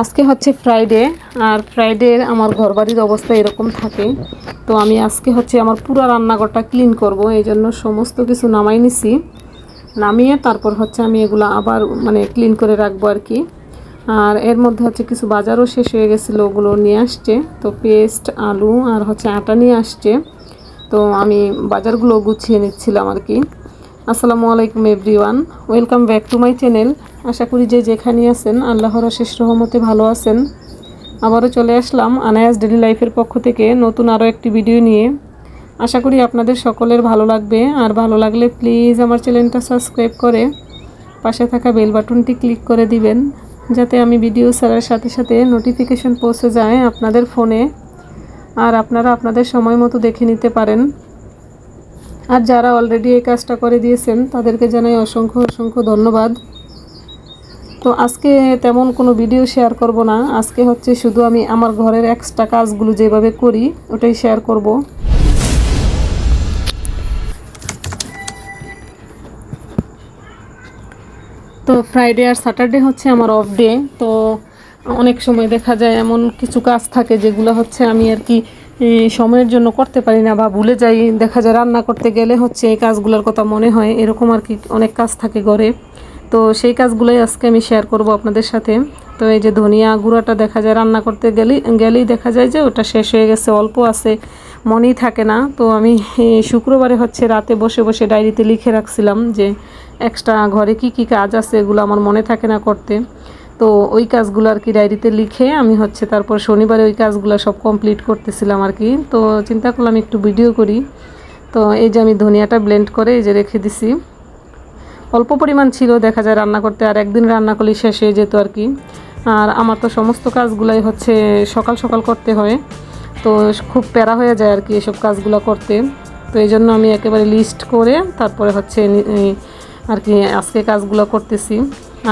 আজকে হচ্ছে ফ্রাইডে আর ফ্রাইডে আমার ঘরবাড়ির অবস্থা এরকম থাকে। তো আমি আজকে হচ্ছে আমার পুরো রান্নাঘরটা ক্লিন করব এই জন্য সমস্ত কিছু নামাই নিছি। নামিয়ে তারপর হচ্ছে আমি এগুলো আবার মানে ক্লিন করে রাখব আর কি। আর এর মধ্যে হচ্ছে কিছু বাজারও শেষ হয়ে গেছিল, ওগুলো নিয়ে আসছে। তো পেস্ট, আলু আর হচ্ছে আটা নিয়ে আসছে। তো আমি বাজারগুলো গুছিয়ে নিচ্ছিলাম আর কি। আসসালামু আলাইকুম everyone. Welcome back to my channel. আশা করি যে যেখানে আছেন, আল্লাহর অশেষ রহমতে ভালো আছেন। আবারও চলে আসলাম আনায়াস ডেলি লাইফের পক্ষ থেকে নতুন আরও একটি ভিডিও নিয়ে। আশা করি আপনাদের সকলের ভালো লাগবে। আর ভালো লাগলে প্লিজ আমার চ্যানেলটা সাবস্ক্রাইব করে পাশে থাকা বেল বাটনটি ক্লিক করে দিবেন, যাতে আমি ভিডিও ছাড়ার সাথে সাথে নোটিফিকেশন পৌঁছে যায় আপনাদের ফোনে। আর আপনারা আপনাদের সময় মতো দেখে নিতে পারেন। আর যারা অলরেডি এই কাজটা করে দিয়েছেন, তাদেরকে জানাই অসংখ্য অসংখ্য ধন্যবাদ। তো আজকে তেমন কোনো ভিডিও শেয়ার করব না। আজকে হচ্ছে শুধু আমি আমার ঘরের এক্সট্রা কাজগুলো যেভাবে করি, ওটাই শেয়ার করব। তো ফ্রাইডে আর স্যাটারডে হচ্ছে আমার অফ ডে তো অনেক সময় দেখা যায় এমন কিছু কাজ থাকে যেগুলো হচ্ছে আমি আর কি সময়ের জন্য করতে পারি না বা ভুলে যাই। দেখা যায় রান্না করতে গেলে হচ্ছে এই কাজগুলোর কথা মনে হয়। এরকম আর কি অনেক কাজ থাকে ঘরে। তো সেই কাজগুলোই আজকে আমি শেয়ার করব আপনাদের সাথে। তো এই যে ধনিয়া গুঁড়াটা দেখা যায় রান্না করতে গেলেই গেলেই দেখা যায় যে ওটা শেষ হয়ে গেছে, অল্প আছে, মনেই থাকে না। তো আমি শুক্রবারে হচ্ছে রাতে বসে বসে ডায়েরিতে লিখে রাখছিলাম যে, এক্সট্রা ঘরে কি কি কাজ আছে এগুলো আমার মনে থাকে না করতে। তো ওই কাজগুলো আর কি ডায়েরিতে লিখে আমি হচ্ছে তারপর শনিবারে ওই কাজগুলো সব কমপ্লিট করতেছিলাম আর কি। তো চিন্তা করলাম একটু ভিডিও করি। তো এই যে আমি ধনিয়াটা ব্লেন্ড করে এই যে রেখে দিছি। অল্প পরিমাণ ছিল, দেখা যায় রান্না করতে আর একদিন রান্না করলে শেষ হয়ে যেত আর কি। আর আমার তো সমস্ত কাজগুলাই হচ্ছে সকাল সকাল করতে হয়। তো খুব প্যারা হয়ে যায় আর কি এসব কাজগুলো করতে। তো এই জন্য আমি একেবারে লিস্ট করে তারপরে হচ্ছে আর কি আজকে কাজগুলো করতেছি।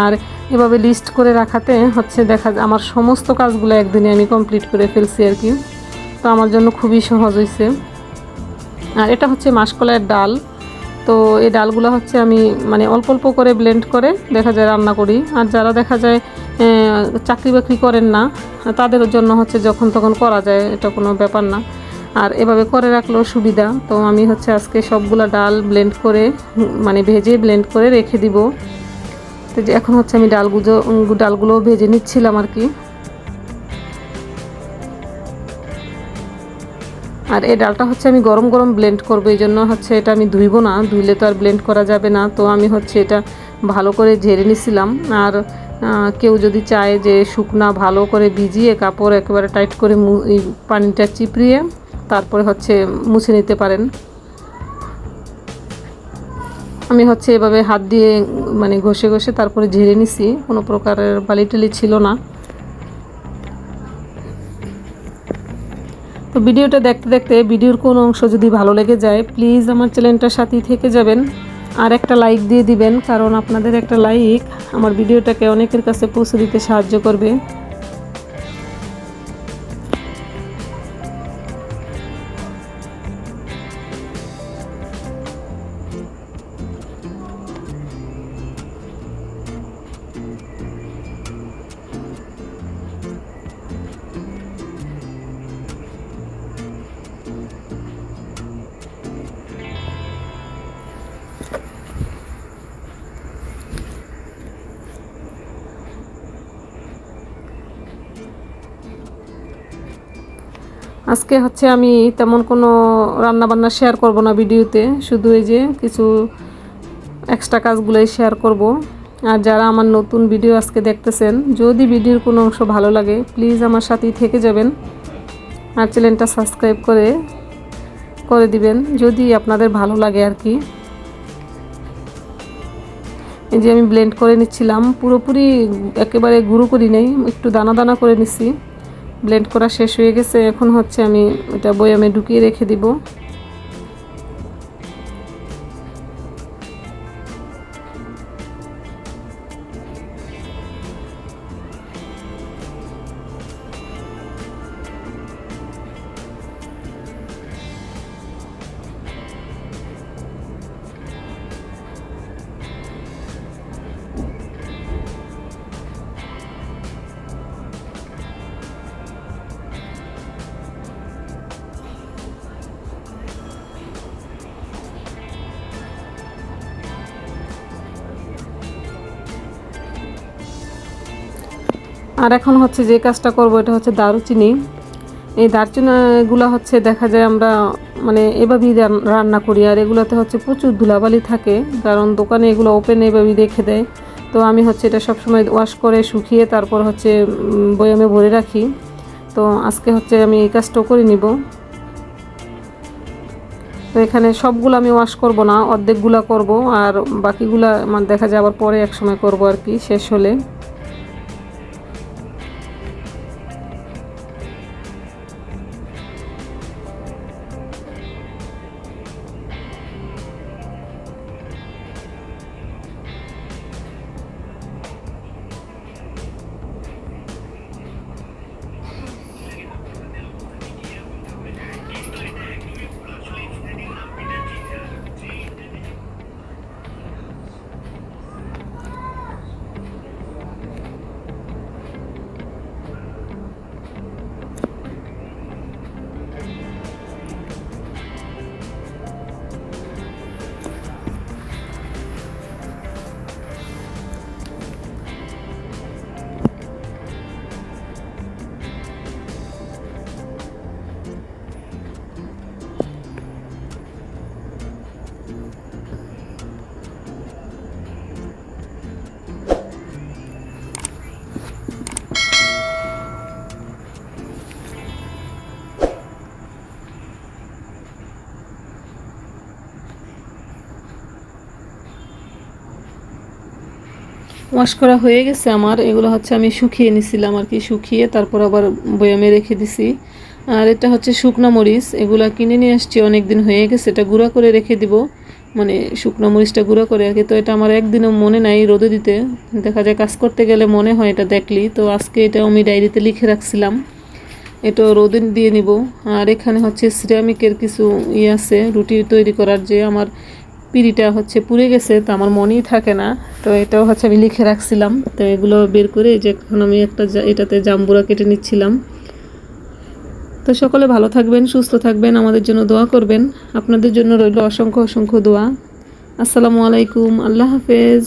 আর এভাবে লিস্ট করে রাখাতে হচ্ছে দেখা আমার সমস্ত কাজগুলো একদিনে আমি কমপ্লিট করে ফেলছি আর কি। তো আমার জন্য খুবই সহজ হয়েছে। আর এটা হচ্ছে মাসকলাইয়ের ডাল। তো এই ডালগুলো হচ্ছে আমি মানে অল্প অল্প করে ব্লেন্ড করে দেখা যায় রান্না করি। আর যারা দেখা যায় চাকরি বাকরি করেন না, তাদের জন্য হচ্ছে যখন তখন করা যায়, এটা কোনো ব্যাপার না। আর এভাবে করে রাখলেও সুবিধা। তো আমি হচ্ছে আজকে সবগুলা ডাল ব্লেন্ড করে মানে ভেজে ব্লেন্ড করে রেখে দিব। তো যে এখন হচ্ছে আমি ডালগুলো ডালগুলো ভেজে নিচ্ছিলাম আর কি। আর এই ডালটা হচ্ছে আমি গরম গরম ব্লেন্ড করব, এই জন্য হচ্ছে এটা আমি ধুইবো না। ধুইলে তো আর ব্লেন্ড করা যাবে না। তো আমি হচ্ছে এটা ভালো করে ঝেড়ে নিছিলাম। আর কেউ যদি চায় যে শুকনা ভালো করে ভিজিয়ে কাপড় একেবারে টাইট করে পানিটা চিপড়িয়ে তারপরে হচ্ছে মুছে নিতে পারেন। আমি হচ্ছে এভাবে হাত দিয়ে মানে ঘষে ঘষে তারপরে ঝেড়ে নিছি। কোনো প্রকারের বালি টালি ছিল না। তো ভিডিওটা দেখতে দেখতে ভিডিওর কোনো অংশ যদি ভালো লেগে যায় প্লিজ আমার চ্যানেলটার সাথেই থেকে যাবেন। আর একটা লাইক দিয়ে দিবেন, কারণ আপনাদের একটা লাইক আমার ভিডিওটাকে অনেকের কাছে পৌঁছে দিতে সাহায্য করবে। আজকে হচ্ছে আমি তেমন কোনো রান্নাবান্না শেয়ার করব না ভিডিওতে, শুধু এই যে কিছু এক্সট্রা কাজগুলোই শেয়ার করব। আর যারা আমার নতুন ভিডিও আজকে দেখতেছেন, যদি ভিডিওর কোনো অংশ ভালো লাগে প্লিজ আমার সাথেই থেকে যাবেন। আর চ্যানেলটা সাবস্ক্রাইব করে করে দিবেন, যদি আপনাদের ভালো লাগে আর কি। এই যে আমি ব্লেন্ড করে নিচ্ছিলাম, পুরোপুরি একেবারে গুঁড়ো করি নেই, একটু দানা দানা করে নিচ্ছি। ব্লেন্ড করা শেষ হয়ে গেছে। এখন হচ্ছে আমি এটা বয়ামে ঢুকিয়ে রেখে দিব। আর এখন হচ্ছে যে কাজটা করব, এটা হচ্ছে দারুচিনি। এই দারচিনিগুলো হচ্ছে দেখা যায় আমরা মানে এভাবেই রান্না করি, আর এগুলোতে হচ্ছে প্রচুর ধুলাবালি থাকে, কারণ দোকানে এগুলো ওপেন এভাবেই রেখে দেয়। তো আমি হচ্ছে এটা সবসময় ওয়াশ করে শুকিয়ে তারপর হচ্ছে বয়ামে ভরে রাখি। তো আজকে হচ্ছে আমি এই কাজটাও করে নিব। তো এখানে সবগুলো আমি ওয়াশ করব না, অর্ধেকগুলা করব, আর বাকিগুলা আমার দেখা যায় আবার পরে এক সময় করব আর কি, শেষ হলে। ওয়াশ করা হয়ে গেছে আমার। এগুলো হচ্ছে আমি শুকিয়ে নিছিলাম আর কি, শুকিয়ে তারপর আবার বয়ামে রেখে দিছি। আর এটা হচ্ছে শুকনো মরিচ, এগুলো কিনে নিয়ে আসছি অনেক দিন হয়ে গেছে, এটা গুঁড়া করে রেখে দিব। মানে শুকনো মরিচটা গুঁড়া করে আর কি, তো এটা আমার একদিনও মনে নাই রোদে দিতে। দেখা যায় কাজ করতে গেলে মনে হয় এটা দেখলি তো আজকে এটা আমি ডায়েরিতে লিখে রাখছিলাম। এটা রোদে দিয়ে নিব। আর এখানে হচ্ছে সিরামিকের কিছু ইয়ে আছে, রুটি তৈরি করার যে আমার পিড়িটা হচ্ছে পুড়ে গেছে, তো আমার মনেই থাকে না। তো এটাও হচ্ছে আমি লিখে রাখছিলাম। তো এগুলো বের করে যে এখন আমি একটা এটাতে জাম্বুরা কেটে নিচ্ছিলাম। তো সকলে ভালো থাকবেন, সুস্থ থাকবেন, আমাদের জন্য দোয়া করবেন। আপনাদের জন্য রইল অসংখ্য অসংখ্য দোয়া। আসসালামু আলাইকুম, আল্লাহ হাফেজ।